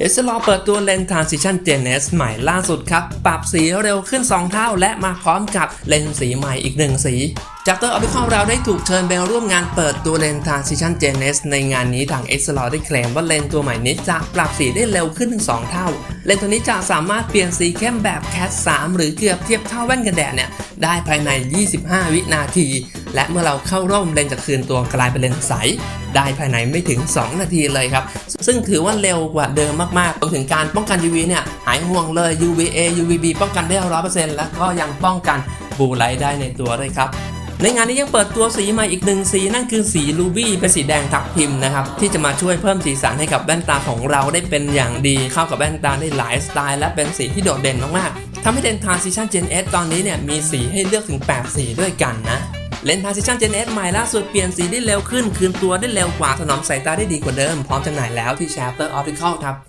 เอสลอเปิดตัวเลนส์ Transition Gen S ใหม่ล่าสุดครับ ปรับสีเร็วขึ้น 2 เท่า และมาพร้อมกับเลนส์สีใหม่อีก 1 สีจากเตอร์ออ t ิคอลเราได้ถูกเชิญไปร่วมงานเปิดตัวเลนส์ Transition Gen S ในงานนี้ทาง s l o ได้เคลมว่าเลนส์ตัวใหม่นี้จะปรับสีได้เร็วขึ้นถึง 2 เท่า เลนส์ตัวนี้จะสามารถเปลี่ยนสีเข้มแบบ Cat 3 หรือเกือบเทียบเท่าแว่นกันแดดเนี่ยได้ภายใน 25 วินาที และเมื่อเราเข้าร่มเลนส์จะคืนตัวกลายเป็นเลนส์ใส ได้ภายในไม่ถึง 2 นาทีเลยครับ ซึ่งถือว่าเร็วกว่าเดิมมากๆรวมถึงการป้องกัน UV เนี่ยหายห่วงเลย UVA UVB ป้องกันได้100%แล้วก็ยังป้องกันบูไลท์ได้ในตัวด้วยครับในงานนี้ยังเปิดตัวสีใหม่อีกหนึ่งสีนั่นคือสีรูบี้เป็นสีแดงทับทิมนะครับที่จะมาช่วยเพิ่มสีสันให้กับแว่นตาของเราได้เป็นอย่างดีเข้ากับแว่นตาได้หลายสไตล์และเป็นสีที่โดดเด่นมากๆทำให้เลนส์ Transition Gen S ตอนนี้เนี่ยมีสีให้เลือกถึง 8 สีด้วยกันนะ เลนส์ Transition Gen S ใหม่ล่าสุดเปลี่ยนสีได้เร็วขึ้น คืนตัวได้เร็วกว่าถนอมสายตาได้ดีกว่าเดิม พร้อมจำหน่ายแล้วที่ Chapter Optical ครับ